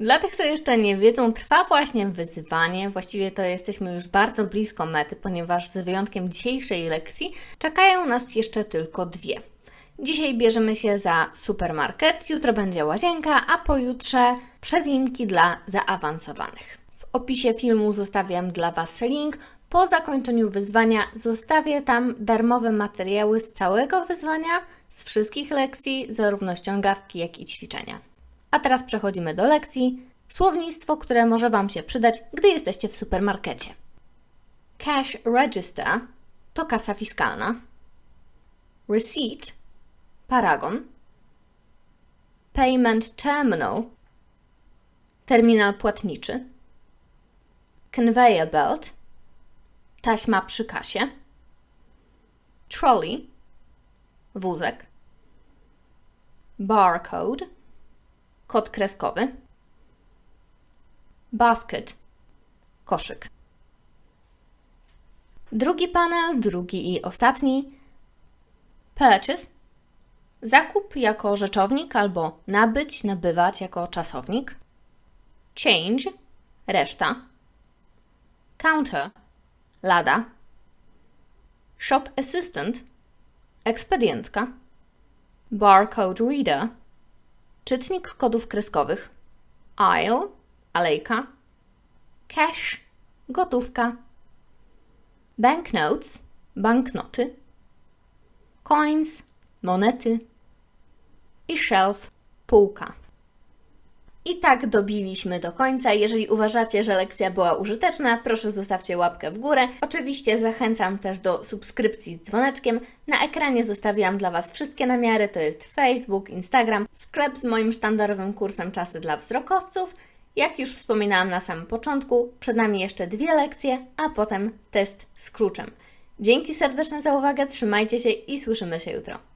Dla tych, co jeszcze nie wiedzą, trwa właśnie wyzwanie. Właściwie to jesteśmy już bardzo blisko mety, ponieważ z wyjątkiem dzisiejszej lekcji czekają nas jeszcze tylko dwie. Dzisiaj bierzemy się za supermarket, jutro będzie łazienka, a pojutrze przedinki dla zaawansowanych. W opisie filmu zostawiam dla Was link. Po zakończeniu wyzwania zostawię tam darmowe materiały z całego wyzwania, z wszystkich lekcji, zarówno ściągawki, jak i ćwiczenia. A teraz przechodzimy do lekcji. Słownictwo, które może Wam się przydać, gdy jesteście w supermarkecie. Cash register to kasa fiskalna. Receipt paragon. Payment terminal terminal płatniczy. Conveyor belt taśma przy kasie. Trolley wózek. Barcode kod kreskowy. Basket koszyk. Drugi panel, drugi i ostatni. Purchase zakup jako rzeczownik albo nabyć, nabywać jako czasownik. Change reszta. Counter lada. Shop assistant ekspedientka. Barcode reader czytnik kodów kreskowych. Aisle alejka. Cash gotówka. Banknotes banknoty. Coins monety i shelf półka. I tak dobiliśmy do końca. Jeżeli uważacie, że lekcja była użyteczna, proszę zostawcie łapkę w górę. Oczywiście zachęcam też do subskrypcji z dzwoneczkiem. Na ekranie zostawiłam dla Was wszystkie namiary, to jest Facebook, Instagram, sklep z moim sztandarowym kursem Czasy dla wzrokowców. Jak już wspominałam na samym początku, przed nami jeszcze dwie lekcje, a potem test z kluczem. Dzięki serdeczne za uwagę, trzymajcie się i słyszymy się jutro.